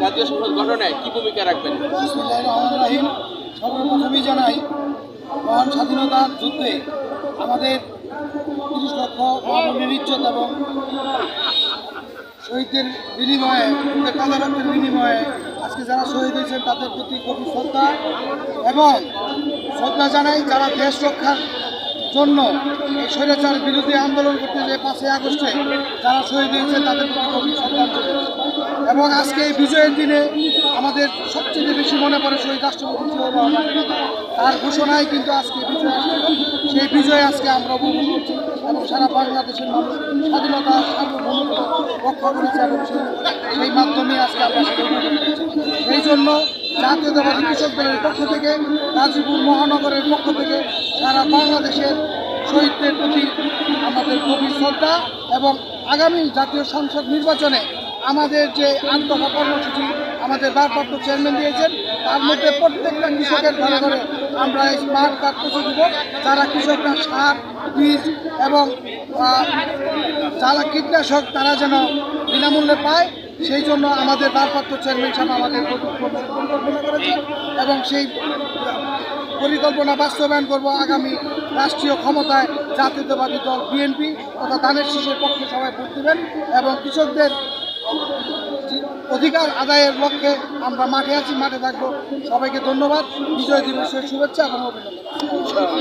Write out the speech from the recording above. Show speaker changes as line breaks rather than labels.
জাতীয় সংসদ গঠনে কি ভূমিকা রাখবেন?
রাহিম। সর্বপ্রথমেই জানাই, মহান স্বাধীনতার যুদ্ধে আমাদের তিরিশ লক্ষ ইজ্জত এবং শহীদদের বিনিময়ে রক্তের বিনিময়ে আজকে যারা শহীদ হয়েছেন, তাদের প্রতি গভীর শ্রদ্ধা এবং শ্রদ্ধা জানাই যারা দেশ রক্ষার জন্য এই স্বৈরাচার বিরুদ্ধে আন্দোলন করতে যে পাঁচই আগস্টে যারা শহীদ হয়েছেন, তাদের প্রতি গভীর শ্রদ্ধাঞ্জলি। এবং আজকে এই বিজয়ের দিনে আমাদের সবচেয়ে বেশি মনে পড়ে শহীদ রাষ্ট্রপতি তার ঘোষণায় কিন্তু আজকে বিজয় সেই বিজয় আজকে আমরা উপভোগ করছি এবং সারা বাংলাদেশের মানুষ স্বাধীনতা রক্ষা করেছে এবং সেই- মাধ্যমে আজকে আমরা সেই জন্য জাতীয়তাবাদী কৃষক দলের পক্ষ থেকে, গাজীপুর মহানগরের পক্ষ থেকে সারা বাংলাদেশের শহীদদের প্রতি আমাদের গভীর শ্রদ্ধা এবং আগামী জাতীয় সংসদ নির্বাচনে আমাদের যে আন্তঃ কর্মসূচি আমাদের ভারপ্রাপ্ত চেয়ারম্যান দিয়েছেন, তার মধ্যে প্রত্যেকটা কৃষকের ঘরে ঘরে আমরা এই স্মার্ট কার্ড পৌঁছে দেব। যারা কৃষকরা সার, বীজ এবং যারা কীটনাশক, তারা যেন বিনামূল্যে পায়। সেই জন্য আমাদের ভারপ্রাপ্ত চেয়ারম্যান সাহেব আমাদের পরিকল্পনা করেছেন এবং সেই পরিকল্পনা বাস্তবায়ন করব আগামী রাষ্ট্রীয় ক্ষমতায় জাতীয়তাবাদী দল বিএনপি তথা ধানের শীষের পক্ষে সবাই ভোট দেবেন এবং কৃষকদের অধিকার আদায়ের লক্ষ্যে আমরা মাঠে আছি, মাঠে থাকব। সবাইকে ধন্যবাদ। বিজয় দিবসের শুভেচ্ছা এবং অভিনন্দন।